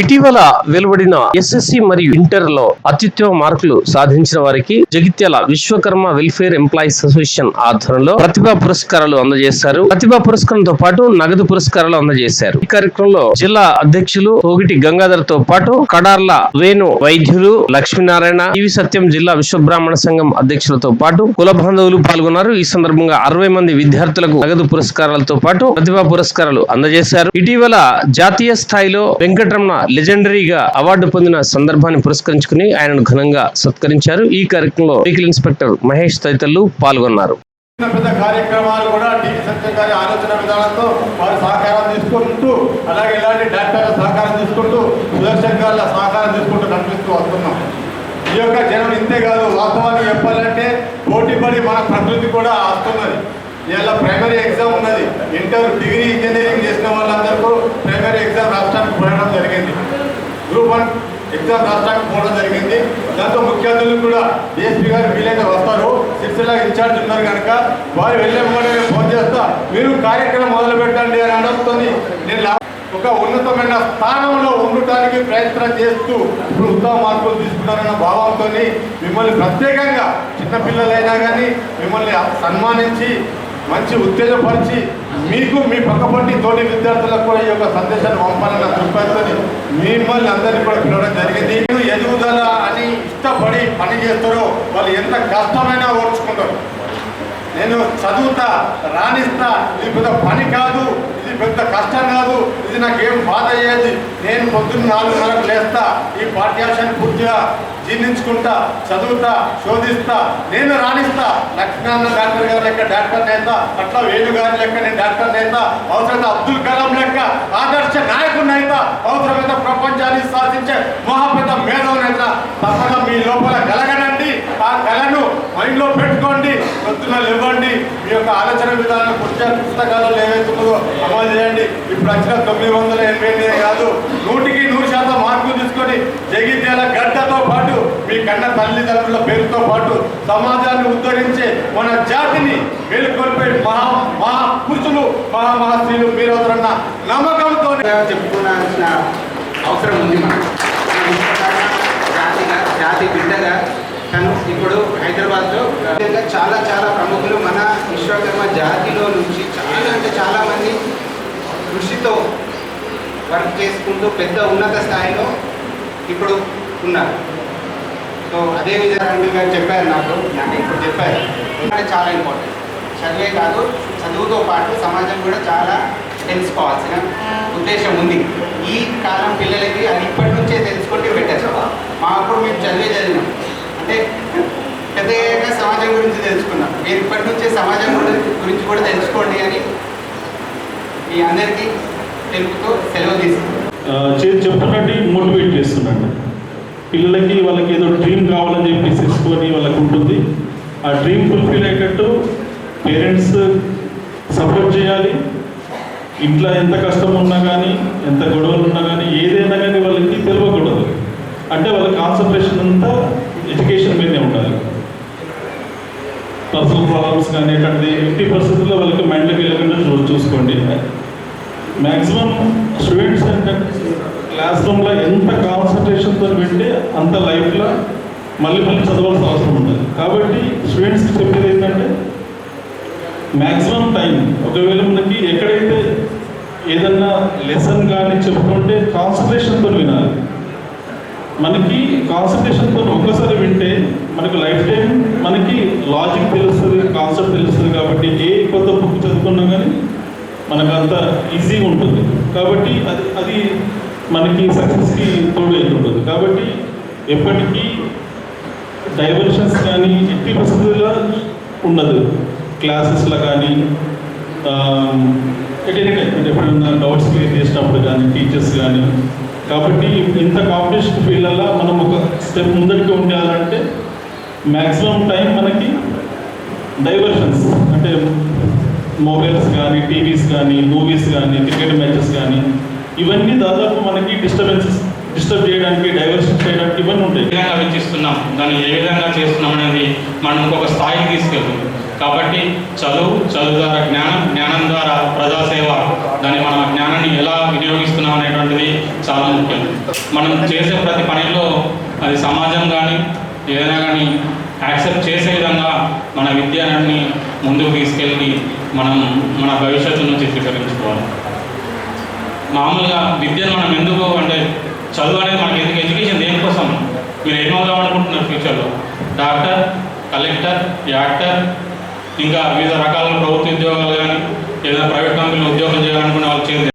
ఇటీవల వెలువడిన ఎస్ఎస్సి మరియు ఇంటర్లో అత్యుత్తమ మార్కులు సాధించిన వారికి Jagtial Vishwakarma welfare employees association ఆధ్వర్యంలో ప్రతిభా పురస్కారాలు అందజేశారు. ప్రతిభా పురస్కారంతో పాటు నగదు పురస్కారాలు అందజేశారు. ఈ కార్యక్రమంలో జిల్లా అధ్యక్షులు పోగిటి గంగాధర్తో పాటు కడార్ల వేణు వైద్యులు లక్ష్మీనారాయణ టీవీ సత్యం జిల్లా విశ్వబ్రాహ్మణ సంఘం అధ్యక్షులతో పాటు కుల బాంధవులు పాల్గొన్నారు. ఈ సందర్భంగా అరవై మంది విద్యార్థులకు నగదు పురస్కారాలతో పాటు ప్రతిభా పురస్కారాలు అందజేశారు. ఇటీవల జాతీయ స్థాయిలో వెంకటరమణ లెజెండరీగా అవార్డు పొందిన సందర్భాన్ని పురస్కరించుకుని ఆయనను ఘనంగా సత్కరించారు. ఈ కార్యక్రమంలో వెహికల్ ఇన్స్పెక్టర్ మహేష్ తదితరులు పాల్గొన్నారు. పెద్ద కార్యక్రమాలు కూడా టీవీ సత్యం గారి ఆలోచన విధానంతో వారి సహకారం తీసుకుంటూ అలాగే ఇలాంటి డాక్టర్ల సహకారం తీసుకుంటూ సుదర్శన్ గారి సహకారం తీసుకుంటూ కనిపిస్తూ వస్తున్నాం. ఈ యొక్క జనం ఇంతే కాదు వాస్తవాన్ని చెప్పాలంటే పోటీ పడి మన ప్రకృతి కూడా వస్తున్నది ఇవాళ ప్రైమరీ ఎగ్జామ్ ఉన్నది. ఇంటర్ డిగ్రీ ఇంజనీరింగ్ చేసిన వాళ్ళందరికీ ప్రైమరీ ఎగ్జామ్ రాష్ట్రానికి పోయడం జరిగింది. గ్రూప్ వన్ ఎగ్జామ్ రాష్ట్రానికి పోవడం జరిగింది. దాంతో ముఖ్య అతిథులు కూడా డిఎస్పీ గారు వీలైతే వస్తారు. సిరిసిల్ల ఇన్ఛార్జ్ ఉన్నారు కనుక వారు వెళ్ళే నేను ఫోన్ చేస్తా. మీరు కార్యక్రమం మొదలు పెట్టండి అని అనడంతోని నేను ఒక ఉన్నతమైన స్థానంలో ఉండటానికి ప్రయత్నం చేస్తూ ఇప్పుడు ఉత్తమ మార్పులు తీసుకున్నారన్న భావంతో మిమ్మల్ని ప్రత్యేకంగా చిన్నపిల్లలైనా కానీ మిమ్మల్ని సన్మానించి మంచి ఉత్తేజపరిచి మీకు మీ పక్కపంటి తోటి విద్యార్థులకు కూడా ఈ యొక్క సందేశాన్ని పంపాలన్న దృక్పథంతో మిమ్మల్ని అందరినీ కూడా పిలవడం జరిగింది. ఎదుగుదల అని ఇష్టపడి పని చేస్తారో వాళ్ళు ఎంత కష్టమైనా ఓర్చుకుంటారు. నేను చదువుతా రాణిస్తా ఇది పెద్ద పని కాదు ఇది పెద్ద కష్టం కాదు ఇది నాకేం బాధ అయ్యేది. నేను పొద్దున్న నాలుగున్నరకు లేస్తా ఈ పాఠ్యాంశాన్ని పూర్తిగా జీర్ణించుకుంటా చదువుతా శోధిస్తా నేను రాణిస్తా. లక్ష్మీనారాయణ డాక్టర్ గారి లెక్క డాక్టర్ నేత అట్లా వేణు గారి లెక్క నేను డాక్టర్ నేత అవసరమైతే అబ్దుల్ కలాం లెక్క ఆదర్శ నాయకుడు నేత అవసరమైతే ప్రపంచాన్ని సాధించే మహాపెద్ద మేధవ నేత. తప్పగా మీ లోపల కళను మైండ్లో పెట్టుకోండి పొద్దున ఇవ్వండి మీ యొక్క ఆలోచన విధానం పుస్తక పుస్తకాలలో ఏవైతుందో అమలు చేయండి. ఇప్పుడు వచ్చిన తొమ్మిది వందల ఎనభై ఎనిమిది కాదు నూటికి నూరు శాతం మార్కులు తీసుకొని జగిత్యాల గడ్డతో పాటు మీ కన్న తల్లిదండ్రుల పేరుతో పాటు సమాజాన్ని ఉద్ధరించే మన జాతిని మేలుకొల్పే మహా మహా పురుషులు మహా మహస్త్రీలు మీరు అవుతారన్న నమ్మకంతో చెప్పుకోవాల్సిన అవసరం ఉంది మనకు. అదేవిధంగా చాలా చాలా ప్రముఖులు మన విశ్వకర్మ జాతిలో నుంచి చాలా అంటే చాలా మంది కృషితో వర్క్ చేసుకుంటూ పెద్ద ఉన్నత స్థాయిలో ఇప్పుడు ఉన్నారు. సో అదే విధంగా గారు చెప్పారు నాకు నాకు ఇప్పుడు చెప్పారు. అంటే చాలా ఇంపార్టెంట్ చదివే కాదు చదువుతో పాటు సమాజం కూడా చాలా తెలుసుకోవాల్సిన ఉద్దేశం ఉంది. ఈ కాలం పిల్లలకి అది ఇప్పటి నుంచే తెలుసుకుంటే బెటర్ మా అప్పుడు మేము చదివే చదివినాం. అంటే పెద్ద సమాజం గురించి తెలుసుకున్నాం. మీరు ఇప్పటి నుంచే సమాజం గురించి కూడా తెలుసుకోండి అని మీ అందరికీ తెలుపుతూ సెలవు తీసుకుంటాం చెప్తున్నట్టు మోటివేట్ చేస్తున్నాను పిల్లలకి వాళ్ళకి ఏదో డ్రీమ్ కావాలని చెప్పేసి తీసుకొని వాళ్ళకి ఉంటుంది. ఆ డ్రీమ్ ఫుల్ఫిల్ అయ్యేటట్టు పేరెంట్స్ సపోర్ట్ చేయాలి. ఇంట్లో ఎంత కష్టం ఉన్నా కానీ ఎంత గొడవలు ఉన్నా కానీ ఏదైనా కానీ వాళ్ళకి తెలియకూడదు. అంటే వాళ్ళ కాన్సన్ట్రేషన్ అంతా ఎడ్యుకేషన్ పర్సనల్ ప్రాబ్లమ్స్ కానీ అట్లాంటిది ఎట్టి పరిస్థితుల్లో వాళ్ళకి మైండ్లోకి వెళ్ళకుండా చూ చూసుకోండి. మ్యాక్సిమం స్టూడెంట్స్ అంటే క్లాస్ రూమ్లో ఎంత కాన్సన్ట్రేషన్తో వింటే అంత లైఫ్లో మళ్ళీ మళ్ళీ చదవాల్సిన అవసరం ఉంటుంది కాబట్టి స్టూడెంట్స్కి చెప్పేది ఏంటంటే మ్యాక్సిమం టైం ఒకవేళ మనకి ఎక్కడైతే ఏదన్నా లెసన్ కానీ చెప్పుకుంటే కాన్సన్ట్రేషన్తో వినాలి. మనకి కాన్సన్ట్రేషన్తో ఒక్కసారి వింటే మనకు లైఫ్ టైం మనకి లాజిక్ తెలుస్తుంది కాన్సెప్ట్ తెలుస్తుంది కాబట్టి ఏ కొత్త బుక్ చదువుకున్నా కానీ మనకు అంత ఈజీగా ఉంటుంది. కాబట్టి అది అది మనకి సక్సెస్కి తోడు ఉంటుంది కాబట్టి ఎప్పటికీ డైవర్షన్స్ కానీ ఎట్టి పరిస్థితుల్లో ఉండదు. క్లాసెస్లో కానీ ఎటైనా ఎప్పుడైనా డౌట్స్ క్లియర్ చేసినప్పుడు కానీ టీచర్స్ కానీ. కాబట్టి ఇంత కాంపిటీషన్ ఫీల్డ్లో మనం ఒక స్టెప్ ముందరికి ఉండాలంటే మ్యాక్సిమం టైం మనకి డైవర్షన్స్ అంటే మొబైల్స్ కానీ టీవీస్ కానీ మూవీస్ కానీ క్రికెట్ మ్యాచెస్ కానీ ఇవన్నీ దాదాపు మనకి డిస్టర్బెన్సెస్ డిస్టర్బ్ చేయడానికి డైవర్షన్ చేయడానికి ఇవన్నీ ఉంటాయి. విధంగా వెచ్చిస్తున్నాం దాన్ని ఏ విధంగా చేస్తున్నాం అనేది మనం ఒక స్థాయికి తీసుకెళ్తుంది కాబట్టి చదువు చదువు ద్వారా జ్ఞానం జ్ఞానం ద్వారా ప్రజాసేవ దాన్ని మనం జ్ఞానాన్ని ఎలా వినియోగిస్తున్నాం అనేటువంటిది చాలా ముఖ్యం. మనం చేసే ప్రతి పనిలో అది సమాజం కానీ ఏదైనా కానీ యాక్సెప్ట్ చేసే విధంగా మన విద్యని ముందుకు తీసుకెళ్ళి మనం మన భవిష్యత్తును చిత్రీకరించుకోవాలి మామూలుగా విద్యను మనం ఎందుకు అంటే చదువు అనేది మనకి ఎందుకు ఎడ్యుకేషన్ దేనికోసం? మీరు ఏమవుదాం అనుకుంటున్నారు ఫ్యూచర్లో? డాక్టర్ కలెక్టర్ యాక్టర్ ఇంకా వివిధ రకాల ప్రభుత్వ ఉద్యోగాలు కానీ ఏదైనా ప్రైవేట్ కంపెనీలో ఉద్యోగం చేయాలనుకునే వాళ్ళు చేసి